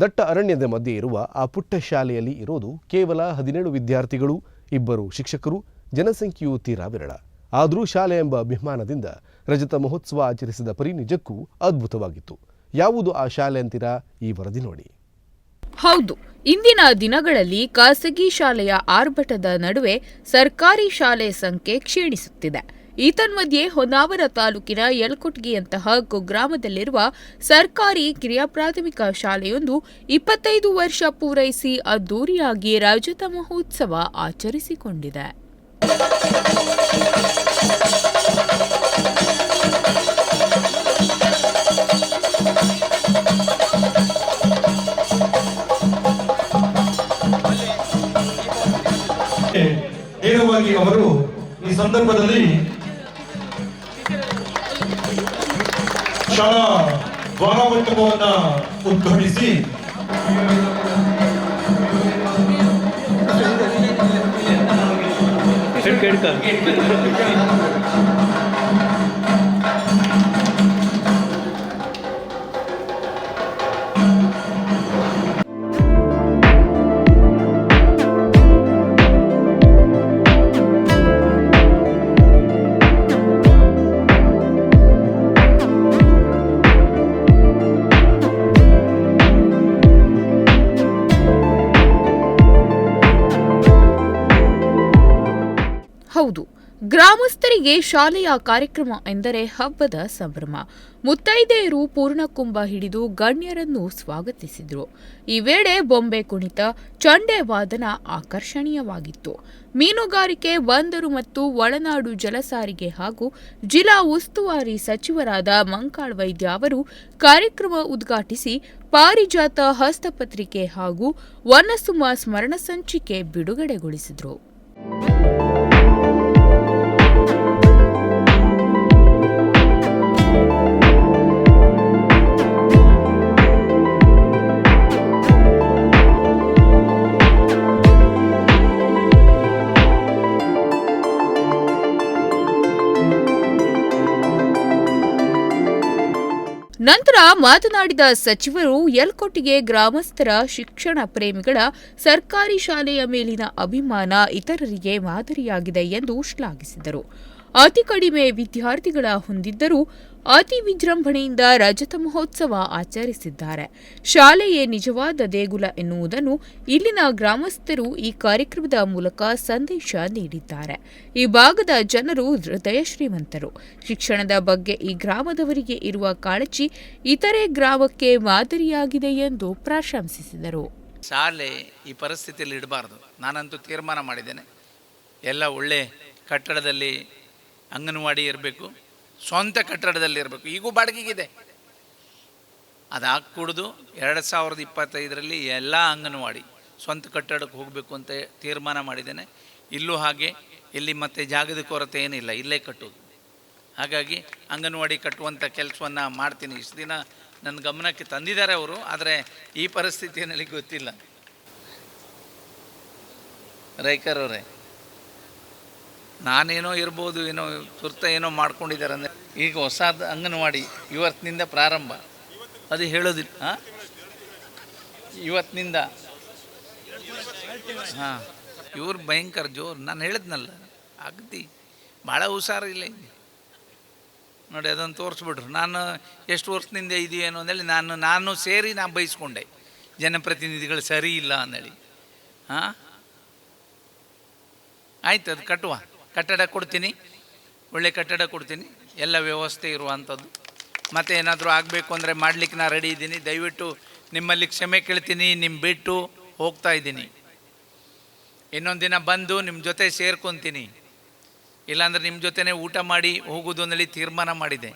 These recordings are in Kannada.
ದಟ್ಟ ಅರಣ್ಯದ ಮಧ್ಯೆ ಇರುವ ಆ ಪುಟ್ಟ ಶಾಲೆಯಲ್ಲಿ ಇರೋದು ಕೇವಲ ಹದಿನೇಳು ವಿದ್ಯಾರ್ಥಿಗಳು, ಇಬ್ಬರು ಶಿಕ್ಷಕರು, ಜನಸಂಖ್ಯೆಯು ತೀರಾ ವಿರಳ. ಆದರೂ ಶಾಲೆ ಎಂಬ ಅಭಿಮಾನದಿಂದ ರಜತ ಮಹೋತ್ಸವ ಆಚರಿಸಿದ ಪರಿ ನಿಜಕ್ಕೂ ಅದ್ಭುತವಾಗಿತ್ತು. ಯಾವುದು ಆ ಶಾಲೆ ಅಂತೀರಾ? ಈ ವರದಿ ನೋಡಿ. ಹೌದು, ಇಂದಿನ ದಿನಗಳಲ್ಲಿ ಖಾಸಗಿ ಶಾಲೆಯ ಆರ್ಭಟದ ನಡುವೆ ಸರ್ಕಾರಿ ಶಾಲೆ ಸಂಖ್ಯೆ ಕ್ಷೀಣಿಸುತ್ತಿದೆ. ಈತನ್ಮಧ್ಯೆ ಹೊನ್ನಾವರ ತಾಲೂಕಿನ ಯಲಕೊಟ್ಗಿಯಂತಹ ಕುಗ್ರಾಮದಲ್ಲಿರುವ ಸರ್ಕಾರಿ ಕಿರಿಯ ಪ್ರಾಥಮಿಕ ಶಾಲೆಯೊಂದು ಇಪ್ಪತ್ತೈದು ವರ್ಷ ಪೂರೈಸಿ ಅದ್ದೂರಿಯಾಗಿ ರಜತ ಮಹೋತ್ಸವ ಆಚರಿಸಿಕೊಂಡಿದೆ. ನೇರವಾಗಿ ಅವರು ಈ ಸಂದರ್ಭದಲ್ಲಿ ಶಾಲಾ ದ್ವಾರಾವರ್ತಕವನ್ನ ಉದ್ಘಾಟಿಸಿ ಹೌದು ಗ್ರಾಮಸ್ಥರಿಗೆ ಶಾಲೆಯ ಕಾರ್ಯಕ್ರಮ ಎಂದರೆ ಹಬ್ಬದ ಸಂಭ್ರಮ. ಮುತ್ತೈದೆಯರು ಪೂರ್ಣಕುಂಭ ಹಿಡಿದು ಗಣ್ಯರನ್ನು ಸ್ವಾಗತಿಸಿದರು. ಈ ವೇಳೆ ಬೊಂಬೆ ಕುಣಿತ, ಚಂಡೆ ವಾದನ ಆಕರ್ಷಣೀಯವಾಗಿತ್ತು. ಮೀನುಗಾರಿಕೆ, ಬಂದರು ಮತ್ತು ಒಳನಾಡು ಜಲಸಾರಿಗೆ ಹಾಗೂ ಜಿಲ್ಲಾ ಉಸ್ತುವಾರಿ ಸಚಿವರಾದ ಮಂಕಾಳ್ ವೈದ್ಯ ಅವರು ಕಾರ್ಯಕ್ರಮ ಉದ್ಘಾಟಿಸಿ ಪಾರಿಜಾತ ಹಸ್ತಪತ್ರಿಕೆ ಹಾಗೂ ವನಸುಮ ಸ್ಮರಣ ಸಂಚಿಕೆ ಬಿಡುಗಡೆಗೊಳಿಸಿದರು. ನಂತರ ಮಾತನಾಡಿದ ಸಚಿವರು, ಯಲ್ಕೊಟ್ಟಿಗೆ ಗ್ರಾಮಸ್ಥರ ಶಿಕ್ಷಣ ಪ್ರೇಮಿಗಳ ಸರ್ಕಾರಿ ಶಾಲೆಯ ಮೇಲಿನ ಅಭಿಮಾನ ಇತರರಿಗೆ ಮಾದರಿಯಾಗಿದೆ ಎಂದು ಶ್ಲಾಘಿಸಿದರು. ಅತಿ ಕಡಿಮೆ ವಿದ್ಯಾರ್ಥಿಗಳ ಹೊಂದಿದ್ದರೂ ಅತಿ ವಿಜೃಂಭಣೆಯಿಂದ ರಜತ ಮಹೋತ್ಸವ ಆಚರಿಸಿದ್ದಾರೆ. ಶಾಲೆಯೇ ನಿಜವಾದ ದೇಗುಲ ಎನ್ನುವುದನ್ನು ಇಲ್ಲಿನ ಗ್ರಾಮಸ್ಥರು ಈ ಕಾರ್ಯಕ್ರಮದ ಮೂಲಕ ಸಂದೇಶ ನೀಡಿದ್ದಾರೆ. ಈ ಭಾಗದ ಜನರು ಹೃದಯ ಶ್ರೀಮಂತರು. ಶಿಕ್ಷಣದ ಬಗ್ಗೆ ಈ ಗ್ರಾಮದವರಿಗೆ ಇರುವ ಕಾಳಜಿ ಇತರೆ ಗ್ರಾಮಕ್ಕೆ ಮಾದರಿಯಾಗಿದೆ ಎಂದು ಪ್ರಶಂಸಿಸಿದರು. ಶಾಲೆ ಈ ಪರಿಸ್ಥಿತಿಯಲ್ಲಿ ಇಡಬಾರ್ದು. ನಾನಂತೂ ತೀರ್ಮಾನ ಮಾಡಿದ್ದೇನೆ. ಎಲ್ಲ ಒಳ್ಳೆ ಕಟ್ಟಡದಲ್ಲಿ ಅಂಗನವಾಡಿ ಇರಬೇಕು. ಸ್ವಂತ ಕಟ್ಟಡದಲ್ಲಿ ಇರಬೇಕು. ಈಗೂ ಬಾಡಿಗೆಗಿದೆ. ಅದು ಹಾಕ್ಕೊಡ್ದು ಎರಡು ಸಾವಿರದ ಇಪ್ಪತ್ತೈದರಲ್ಲಿ ಎಲ್ಲ ಅಂಗನವಾಡಿ ಸ್ವಂತ ಕಟ್ಟಡಕ್ಕೆ ಹೋಗಬೇಕು ಅಂತ ತೀರ್ಮಾನ ಮಾಡಿದ್ದೇನೆ. ಇಲ್ಲೂ ಹಾಗೆ ಇಲ್ಲಿ ಮತ್ತೆ ಜಾಗದ ಕೊರತೆ ಏನಿಲ್ಲ, ಇಲ್ಲೇ ಕಟ್ಟೋದು ಹಾಗಾಗಿ ಅಂಗನವಾಡಿ ಕಟ್ಟುವಂಥ ಕೆಲಸವನ್ನು ಮಾಡ್ತೀನಿ. ಇಷ್ಟು ದಿನ ನನ್ನ ಗಮನಕ್ಕೆ ತಂದಿದ್ದಾರೆ ಅವರು, ಆದರೆ ಈ ಪರಿಸ್ಥಿತಿಯಲ್ಲಿ ಗೊತ್ತಿಲ್ಲ. ರೈಕರ್ ಅವರೇ ನಾನೇನೋ ಇರ್ಬೋದು, ಏನೋ ತುರ್ತ ಏನೋ ಮಾಡ್ಕೊಂಡಿದ್ದಾರೆ ಅಂದರೆ ಈಗ ಹೊಸದು ಅಂಗನವಾಡಿ ಇವತ್ತಿನಿಂದ ಪ್ರಾರಂಭ. ಅದು ಹೇಳೋದಿಲ್ಲ ಹಾಂ ಇವತ್ತಿನಿಂದ. ಹಾಂ. ಇವ್ರು ಭಯಂಕರ ಜೋರು. ನಾನು ಹೇಳಿದ್ನಲ್ಲ, ಅಗದಿ. ಭಾಳ ಹುಷಾರಿಲ್ಲ ನೋಡಿ ಅದನ್ನು ತೋರಿಸ್ಬಿಟ್ರು. ನಾನು ಎಷ್ಟು ವರ್ಷದಿಂದ ಇದೆಯೇನು ಅಂದೇಳಿ ನಾನು ನಾನು ಸೇರಿ ನಾನು ಬಯಸ್ಕೊಂಡೆ ಜನಪ್ರತಿನಿಧಿಗಳು ಸರಿ ಇಲ್ಲ ಅಂದೇಳಿ ಹಾಂ? ಆಯ್ತು, ಅದು ಕಟ್ಟುವ. ಕಟ್ಟಡ ಕೊಡ್ತೀನಿ, ಒಳ್ಳೆ ಕಟ್ಟಡ ಕೊಡ್ತೀನಿ, ಎಲ್ಲ ವ್ಯವಸ್ಥೆ ಇರುವಂಥದ್ದು. ಮತ್ತೆ ಏನಾದರೂ ಆಗಬೇಕು ಅಂದರೆ ಮಾಡಲಿಕ್ಕೆ ನಾನು ರೆಡಿ ಇದ್ದೀನಿ. ದಯವಿಟ್ಟು ನಿಮ್ಮಲ್ಲಿ ಕ್ಷಮೆ ಕೇಳ್ತೀನಿ ನಿಮ್ಮ ಬಿಟ್ಟು ಹೋಗ್ತಾ ಇದ್ದೀನಿ. ಇನ್ನೊಂದು ದಿನ ಬಂದು ನಿಮ್ಮ ಜೊತೆ ಸೇರ್ಕೊತೀನಿ. ಇಲ್ಲಾಂದರೆ ನಿಮ್ಮ ಜೊತೆನೇ ಊಟ ಮಾಡಿ ಹೋಗೋದು ಅಂದೇಳಿ ತೀರ್ಮಾನ ಮಾಡಿದೆ.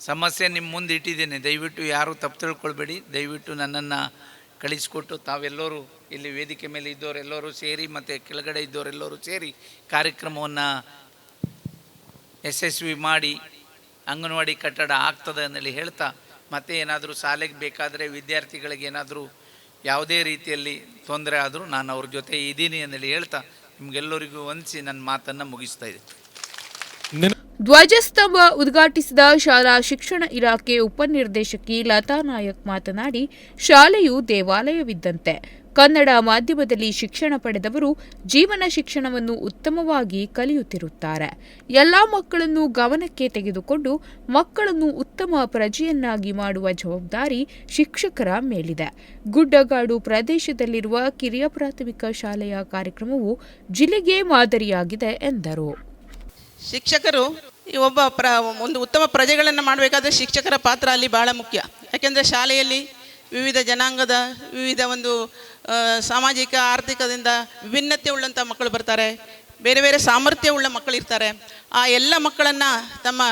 ಸಮಸ್ಯೆ ನಿಮ್ಮ ಮುಂದೆ ಇಟ್ಟಿದ್ದೇನೆ. ದಯವಿಟ್ಟು ಯಾರೂ ತಪ್ಪು ತಿಳ್ಕೊಳ್ಬೇಡಿ. ದಯವಿಟ್ಟು ನನ್ನನ್ನು ಕಳಿಸ್ಕೊಟ್ಟು ತಾವೆಲ್ಲರೂ ಇಲ್ಲಿ ವೇದಿಕೆ ಮೇಲೆ ಇದ್ದವರೆಲ್ಲರೂ ಸೇರಿ ಮತ್ತು ಕೆಳಗಡೆ ಇದ್ದವರೆಲ್ಲರೂ ಸೇರಿ ಕಾರ್ಯಕ್ರಮವನ್ನು ಯಶಸ್ವಿ ಮಾಡಿ ಅಂಗನವಾಡಿ ಕಟ್ಟಡ ಆಗ್ತದೆ ಅಂದೇಳಿ ಹೇಳ್ತಾ ಮತ್ತೆ ಏನಾದರೂ ಶಾಲೆಗೆ ಬೇಕಾದರೆ ವಿದ್ಯಾರ್ಥಿಗಳಿಗೆ ಏನಾದರೂ ಯಾವುದೇ ರೀತಿಯಲ್ಲಿ ತೊಂದರೆ ಆದರೂ ನಾನು ಅವ್ರ ಜೊತೆ ಇದ್ದೀನಿ ಅಂದೇಳಿ ಹೇಳ್ತಾ ನಿಮಗೆಲ್ಲರಿಗೂ ವಂದಿಸಿ ನನ್ನ ಮಾತನ್ನು ಮುಗಿಸ್ತಾ ಇದ್ದೀನಿ ಧ್ವಜಸ್ತಂಭ ಉದ್ಘಾಟಿಸಿದ ಶಾಲಾ ಶಿಕ್ಷಣ ಇಲಾಖೆ ಉಪನಿರ್ದೇಶಕಿ ಲತಾ ನಾಯಕ್ ಮಾತನಾಡಿ, ಶಾಲೆಯು ದೇವಾಲಯವಿದ್ದಂತೆ. ಕನ್ನಡ ಮಾಧ್ಯಮದಲ್ಲಿ ಶಿಕ್ಷಣ ಪಡೆದವರು ಜೀವನ ಶಿಕ್ಷಣವನ್ನು ಉತ್ತಮವಾಗಿ ಕಲಿಯುತ್ತಿರುತ್ತಾರೆ. ಎಲ್ಲ ಮಕ್ಕಳನ್ನು ಗಮನಕ್ಕೆ ತೆಗೆದುಕೊಂಡು ಮಕ್ಕಳನ್ನು ಉತ್ತಮ ಪ್ರಜೆಯನ್ನಾಗಿ ಮಾಡುವ ಜವಾಬ್ದಾರಿ ಶಿಕ್ಷಕರ ಮೇಲಿದೆ. ಗುಡ್ಡಗಾಡು ಪ್ರದೇಶದಲ್ಲಿರುವ ಕಿರಿಯ ಪ್ರಾಥಮಿಕ ಶಾಲೆಯ ಕಾರ್ಯಕ್ರಮವು ಜಿಲ್ಲೆಗೆ ಮಾದರಿಯಾಗಿದೆ ಎಂದರು. ಶಿಕ್ಷಕರು ಈ ಒಬ್ಬ ಪ್ರ ಒಂದು ಉತ್ತಮ ಪ್ರಜೆಗಳನ್ನು ಮಾಡಬೇಕಾದ್ರೆ ಶಿಕ್ಷಕರ ಪಾತ್ರ ಅಲ್ಲಿ ಭಾಳ ಮುಖ್ಯ. ಯಾಕೆಂದರೆ ಶಾಲೆಯಲ್ಲಿ ವಿವಿಧ ಜನಾಂಗದ, ವಿವಿಧ ಒಂದು ಸಾಮಾಜಿಕ, ಆರ್ಥಿಕದಿಂದ ವಿಭಿನ್ನತೆ ಉಳ್ಳಂಥ ಮಕ್ಕಳು ಬರ್ತಾರೆ. ಬೇರೆ ಬೇರೆ ಸಾಮರ್ಥ್ಯ ಉಳ್ಳ ಮಕ್ಕಳು ಇರ್ತಾರೆ. ಆ ಎಲ್ಲ ಮಕ್ಕಳನ್ನು ತಮ್ಮ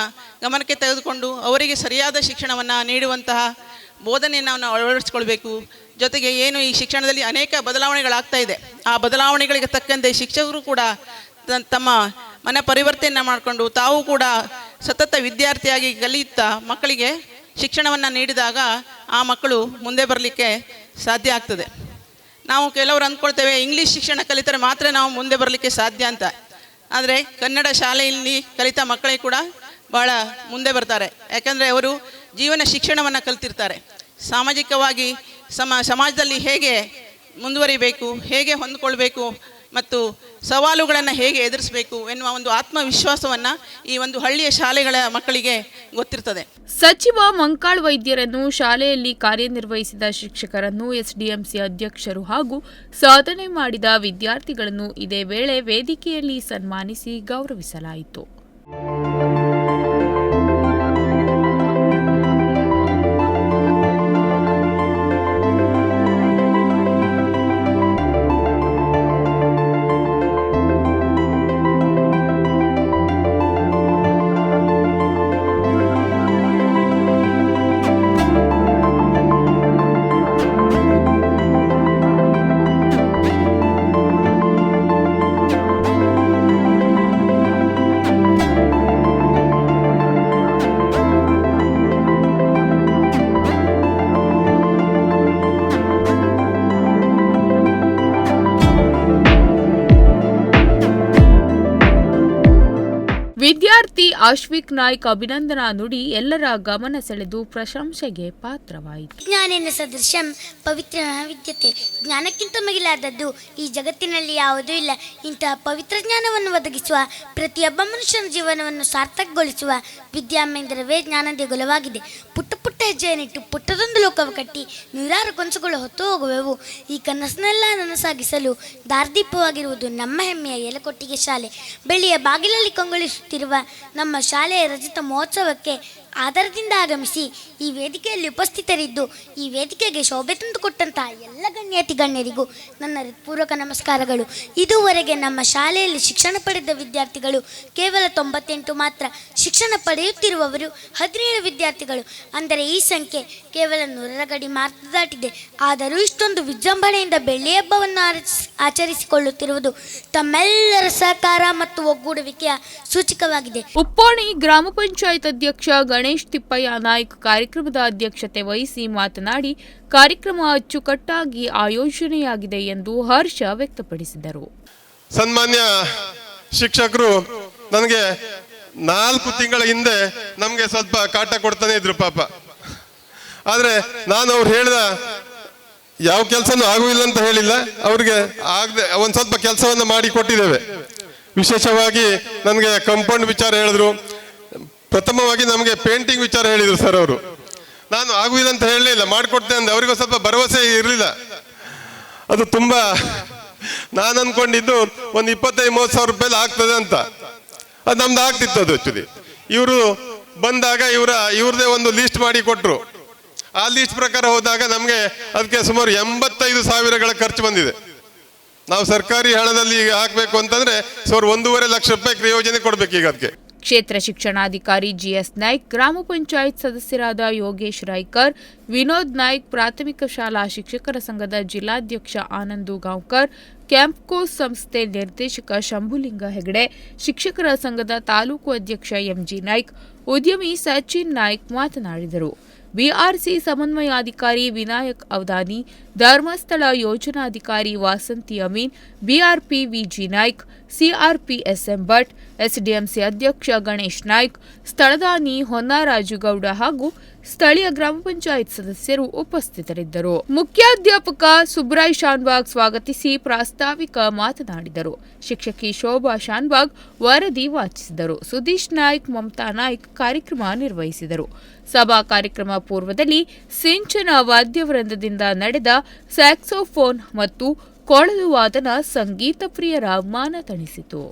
ಗಮನಕ್ಕೆ ತೆಗೆದುಕೊಂಡು ಅವರಿಗೆ ಸರಿಯಾದ ಶಿಕ್ಷಣವನ್ನು ನೀಡುವಂತಹ ಬೋಧನೆಯನ್ನು ನಾವು ಅಳವಡಿಸ್ಕೊಳ್ಬೇಕು. ಜೊತೆಗೆ ಏನು ಈ ಶಿಕ್ಷಣದಲ್ಲಿ ಅನೇಕ ಬದಲಾವಣೆಗಳಾಗ್ತಾ ಇದೆ. ಆ ಬದಲಾವಣೆಗಳಿಗೆ ತಕ್ಕಂತೆ ಶಿಕ್ಷಕರು ಕೂಡ ತಮ್ಮ ಮನ ಪರಿವರ್ತನೆ ಮಾಡಿಕೊಂಡು ತಾವು ಕೂಡ ಸತತ ವಿದ್ಯಾರ್ಥಿಯಾಗಿ ಕಲಿಯುತ್ತಾ ಮಕ್ಕಳಿಗೆ ಶಿಕ್ಷಣವನ್ನು ನೀಡಿದಾಗ ಆ ಮಕ್ಕಳು ಮುಂದೆ ಬರಲಿಕ್ಕೆ ಸಾಧ್ಯ ಆಗ್ತದೆ. ನಾವು ಕೆಲವರು ಅಂದ್ಕೊಳ್ತೇವೆ, ಇಂಗ್ಲೀಷ್ ಶಿಕ್ಷಣ ಕಲಿತರೆ ಮಾತ್ರ ನಾವು ಮುಂದೆ ಬರಲಿಕ್ಕೆ ಸಾಧ್ಯ ಅಂತ. ಆದರೆ ಕನ್ನಡ ಶಾಲೆಯಲ್ಲಿ ಕಲಿತ ಮಕ್ಕಳಿಗೆ ಕೂಡ ಭಾಳ ಮುಂದೆ ಬರ್ತಾರೆ. ಯಾಕಂದರೆ ಅವರು ಜೀವನ ಶಿಕ್ಷಣವನ್ನು ಕಲಿತಿರ್ತಾರೆ. ಸಾಮಾಜಿಕವಾಗಿ ಸಮ, ಸಮಾಜದಲ್ಲಿ ಹೇಗೆ ಮುಂದುವರಿಬೇಕು, ಹೇಗೆ ಹೊಂದ್ಕೊಳ್ಬೇಕು ಮತ್ತು ಸವಾಲುಗಳನ್ನು ಹೇಗೆ ಎದುರಿಸಬೇಕು ಎನ್ನುವ ಒಂದು ಆತ್ಮವಿಶ್ವಾಸವನ್ನು ಈ ಒಂದು ಹಳ್ಳಿಯ ಶಾಲೆಗಳ ಮಕ್ಕಳಿಗೆ ಗೊತ್ತಿರ್ತದೆ. ಸಚಿವ ಮಂಕಾಳ್ ವೈದ್ಯರನ್ನು ಶಾಲೆಯಲ್ಲಿ ಕಾರ್ಯನಿರ್ವಹಿಸಿದ ಶಿಕ್ಷಕರನ್ನು ಎಸ್ಡಿಎಂಸಿ ಅಧ್ಯಕ್ಷರು ಹಾಗೂ ಸಾಧನೆ ಮಾಡಿದ ವಿದ್ಯಾರ್ಥಿಗಳನ್ನು ಇದೇ ವೇಳೆ ವೇದಿಕೆಯಲ್ಲಿ ಸನ್ಮಾನಿಸಿ ಗೌರವಿಸಲಾಯಿತು. ಆಶ್ವಿಕ್ ನಾಯ್ಕ್ ಅಭಿನಂದನಾ ನುಡಿ ಎಲ್ಲರ ಗಮನ ಸೆಳೆದು ಪ್ರಶಂಸೆಗೆ ಪಾತ್ರವಾಯಿತು. ಜ್ಞಾನೇನ ಸದೃಶಂ ಪವಿತ್ರ ವಿದ್ಯತೆ. ಜ್ಞಾನಕ್ಕಿಂತ ಮಿಗಿಲಾದದ್ದು ಈ ಜಗತ್ತಿನಲ್ಲಿ ಯಾವುದೂ ಇಲ್ಲ. ಇಂತಹ ಪವಿತ್ರ ಜ್ಞಾನವನ್ನು ಒದಗಿಸುವ, ಪ್ರತಿಯೊಬ್ಬ ಮನುಷ್ಯನ ಜೀವನವನ್ನು ಸಾರ್ಥಕಗೊಳಿಸುವ ವಿದ್ಯಾಮೇಂದ್ರವೇ ಜ್ಞಾನ ಗುಲವಾಗಿದೆ ಪುಟ್ಟ ಪುಟ್ಟ ಹೆಜ್ಜೆಯನ್ನಿಟ್ಟು ಪುಟ್ಟದೊಂದು ಲೋಕವು ಕಟ್ಟಿ ನೂರಾರು ಕನಸುಗಳು ಹೊತ್ತು ಹೋಗುವೆವು. ಈ ಕನಸನ್ನೆಲ್ಲ ನನಸಾಗಿಸಲು ದಾರ್ದೀಪವಾಗಿರುವುದು ನಮ್ಮ ಹೆಮ್ಮೆಯ ಎಲಕೊಟ್ಟಿಗೆ ಶಾಲೆ. ಬೆಳ್ಳಿಯ ಬಾಗಿಲಲ್ಲಿ ಕಂಗೊಳಿಸುತ್ತಿರುವ ನಮ್ಮ ಶಾಲೆಯ ರಚಿತ ಮಹೋತ್ಸವಕ್ಕೆ ಆಧಾರದಿಂದ ಆಗಮಿಸಿ ಈ ವೇದಿಕೆಯಲ್ಲಿ ಉಪಸ್ಥಿತರಿದ್ದು ಈ ವೇದಿಕೆಗೆ ಶೋಭೆ ತಂದುಕೊಟ್ಟಂತಹ ಎಲ್ಲ ಗಣ್ಯಾತಿ ಗಣ್ಯರಿಗೂ ನನ್ನ ಹೃತ್ಪೂರ್ವಕ ನಮಸ್ಕಾರಗಳು. ಇದುವರೆಗೆ ನಮ್ಮ ಶಾಲೆಯಲ್ಲಿ ಶಿಕ್ಷಣ ಪಡೆದ ವಿದ್ಯಾರ್ಥಿಗಳು ಕೇವಲ ತೊಂಬತ್ತೆಂಟು ಮಾತ್ರ. ಶಿಕ್ಷಣ ಪಡೆಯುತ್ತಿರುವವರು ಹದಿನೇಳು ವಿದ್ಯಾರ್ಥಿಗಳು. ಅಂದರೆ ಈ ಸಂಖ್ಯೆ ಕೇವಲ ನೂರರ ಗಡಿ ಮಾತ್ರ ದಾಟಿದೆ. ಆದರೂ ಇಷ್ಟೊಂದು ವಿಜೃಂಭಣೆಯಿಂದ ಬೆಳ್ಳಿ ಹಬ್ಬವನ್ನು ಆಚರಿಸ್- ಆಚರಿಸಿಕೊಳ್ಳುತ್ತಿರುವುದು ತಮ್ಮೆಲ್ಲರ ಸಹಕಾರ ಮತ್ತು ಒಗ್ಗೂಡುವಿಕೆಯ ಸೂಚಕವಾಗಿದೆ. ಉಪ್ಪಾಣಿ ಗ್ರಾಮ ಪಂಚಾಯತ್ ಅಧ್ಯಕ್ಷ ಗಣೇಶ್ ತಿಪ್ಪಯ್ಯ ನಾಯ್ಕ ಕಾರ್ಯಕ್ರಮದ ಅಧ್ಯಕ್ಷತೆ ವಹಿಸಿ ಮಾತನಾಡಿ, ಕಾರ್ಯಕ್ರಮ ಅಚ್ಚುಕಟ್ಟಾಗಿ ಆಯೋಜನೆಯಾಗಿದೆ ಎಂದು ಹರ್ಷ ವ್ಯಕ್ತಪಡಿಸಿದರು. ಸನ್ಮಾನ್ಯ ಶಿಕ್ಷಕರು, ನನಗೆ ನಾಲ್ಕು ತಿಂಗಳ ಹಿಂದೆ ನಮಗೆ ಸ್ವಲ್ಪ ಕಾಟ ಕೊಡ್ತಾನೆ ಇದ್ರು ಪಾಪ. ಆದರೆ ನಾನು ಅವ್ರು ಹೇಳಿದ ಯಾವ ಕೆಲಸನೂ ಆಗುವುದಿಲ್ಲ ಅಂತ ಹೇಳಿಲ್ಲ, ಅವ್ರಿಗೆ ಆಗದೆ ಒಂದು ಸ್ವಲ್ಪ ಕೆಲಸವನ್ನು ಮಾಡಿ ಕೊಟ್ಟಿದ್ದೇವೆ. ವಿಶೇಷವಾಗಿ ನನಗೆ ಕಂಪೌಂಡ್ ವಿಚಾರ ಹೇಳಿದ್ರು ಪ್ರಥಮವಾಗಿ ನಮಗೆ ಪೇಂಟಿಂಗ್ ವಿಚಾರ ಹೇಳಿದರು ಸರ್ ಅವರು. ನಾನು ಆಗುವುದಿಲ್ಲ ಅಂತ ಹೇಳಲಿಲ್ಲ ಮಾಡಿಕೊಡ್ತೇನೆ ಅಂದ್ರೆ ಅವರಿಗೂ ಸ್ವಲ್ಪ ಭರವಸೆ ಇರಲಿಲ್ಲ. ಅದು ತುಂಬಾ ನಾನು ಅನ್ಕೊಂಡಿದ್ದು ಒಂದು ಇಪ್ಪತ್ತೈದು, ಮೂವತ್ತು ಸಾವಿರ ರೂಪಾಯಿ ಆಗ್ತದೆ ಅಂತ. ಅದು ನಮ್ದು ಆಗ್ತಿತ್ತು ಅದು ಆಕ್ಚುಲಿ ಇವರು ಬಂದಾಗ ಇವರ, ಇವ್ರದೇ ಒಂದು ಲೀಸ್ಟ್ ಮಾಡಿ ಕೊಟ್ಟರು ಆ ಲೀಸ್ಟ್ ಪ್ರಕಾರ ಹೋದಾಗ ನಮಗೆ ಅದಕ್ಕೆ ಸುಮಾರು ಎಂಬತ್ತೈದು ಸಾವಿರಗಳ ಖರ್ಚು ಬಂದಿದೆ. ನಾವು ಸರ್ಕಾರಿ ಹಣದಲ್ಲಿ ಹಾಕಬೇಕು ಅಂತಂದ್ರೆ ಸುಮಾರು ಒಂದೂವರೆ ಲಕ್ಷ ರೂಪಾಯಿ ಯೋಜನೆ ಕೊಡ್ಬೇಕು ಈಗ ಅದಕ್ಕೆ ಕ್ಷೇತ್ರ ಶಿಕ್ಷಣಾಧಿಕಾರಿ ಜಿಎಸ್ ನಾಯ್ಕ್, ಗ್ರಾಮ ಪಂಚಾಯತ್ ಸದಸ್ಯರಾದ ಯೋಗೇಶ್ ರಾಯ್ಕರ್, ವಿನೋದ್ ನಾಯ್ಕ್, ಪ್ರಾಥಮಿಕ ಶಾಲಾ ಶಿಕ್ಷಕರ ಸಂಘದ ಜಿಲ್ಲಾಧ್ಯಕ್ಷ ಆನಂದು ಗಾಂವ್ಕರ್, ಕ್ಯಾಂಪ್ಕೋ ಸಂಸ್ಥೆ ನಿರ್ದೇಶಕ ಶಂಭುಲಿಂಗ ಹೆಗಡೆ, ಶಿಕ್ಷಕರ ಸಂಘದ ತಾಲೂಕು ಅಧ್ಯಕ್ಷ ಎಂಜಿ ನಾಯ್ಕ್, ಉದ್ಯಮಿ ಸಚಿನ್ ನಾಯ್ಕ್ ಮಾತನಾಡಿದರು. ಬಿಆರ್ಸಿ ಸಮನ್ವಯಾಧಿಕಾರಿ ವಿನಾಯಕ್ ಅವಧಾನಿ ಧರ್ಮಸ್ಥಳ ಯೋಜನಾಧಿಕಾರಿ Vasanthi Amin, BRP Viji Naik CRP S M Bhat, SDMC ಅಧ್ಯಕ್ಷ ಗಣೇಶ್ ನಾಯ್ಕ್, ಸ್ಥಳದಾನಿ ಹೊನ್ನಾರಾಜುಗೌಡ ಹಾಗೂ ಸ್ಥಳೀಯ ಗ್ರಾಮ ಪಂಚಾಯತ್ ಸದಸ್ಯರು ಉಪಸ್ಥಿತರಿದ್ದರು. ಮುಖ್ಯಾಧ್ಯಾಪಕ ಸುಬ್ರಾಯ್ ಶಾನ್ಬಾಗ್ ಸ್ವಾಗತಿಸಿ ಪ್ರಾಸ್ತಾವಿಕ ಮಾತನಾಡಿದರು. ಶಿಕ್ಷಕಿ ಶೋಭಾ ಶಾನ್ಬಾಗ್ ವರದಿ ವಾಚಿಸಿದರು. ಸುದೀಶ್ ನಾಯ್ಕ್, ಮಮತಾ ನಾಯ್ಕ್ ಕಾರ್ಯಕ್ರಮ ನಿರ್ವಹಿಸಿದರು. ಸಭಾ ಕಾರ್ಯಕ್ರಮ ಪೂರ್ವದಲ್ಲಿ ಸಿಂಚನ ವಾದ್ಯವೃಂದದಿಂದ ನಡೆದ ಸ್ಯಾಕ್ಸೋಫೋನ್ ಮತ್ತು ಕೊಳಲು ವಾದನ ಸಂಗೀತ ಪ್ರಿಯರ ಮಾನ ತಣಿಸಿತು.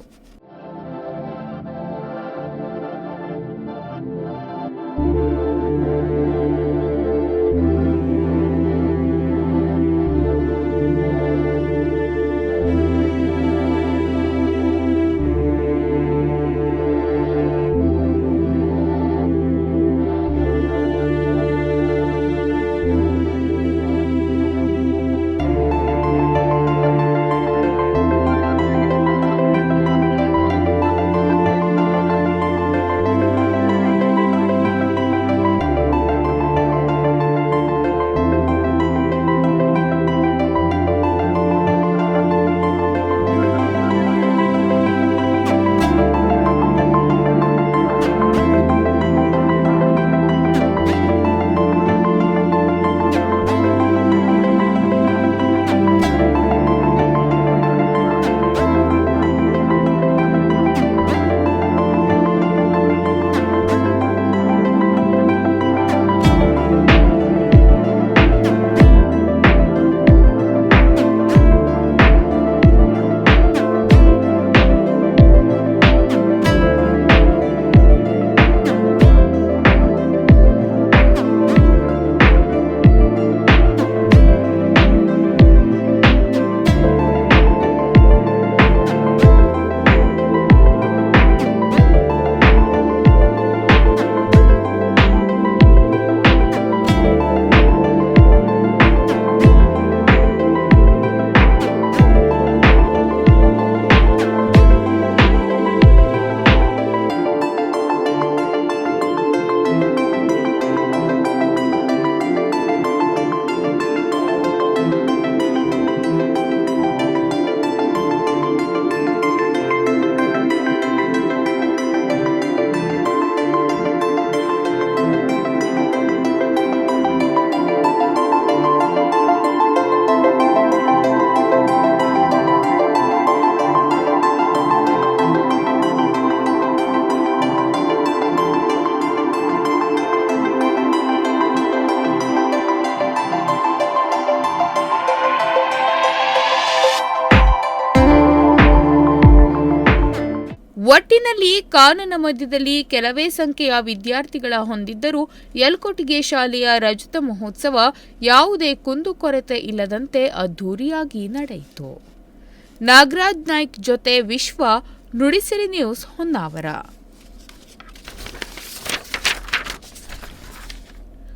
ಒಟ್ಟಿನಲ್ಲಿ ಕಾನನ ಮಧ್ಯದಲ್ಲಿ ಕೆಲವೇ ಸಂಖ್ಯೆಯ ವಿದ್ಯಾರ್ಥಿಗಳ ಹೊಂದಿದ್ದರೂ ಯಲ್ಕೊಟ್ಟಿಗೆ ಶಾಲೆಯ ರಜತ ಮಹೋತ್ಸವ ಯಾವುದೇ ಕುಂದುಕೊರತೆ ಇಲ್ಲದಂತೆ ಅದ್ಧೂರಿಯಾಗಿ ನಡೆಯಿತು. ನಾಗರಾಜ್ ನಾಯ್ಕ್ ಜೊತೆ ವಿಶ್ವ ನುಡಿಸಿರಿ ನ್ಯೂಸ್ ಹೊನ್ನಾವರ.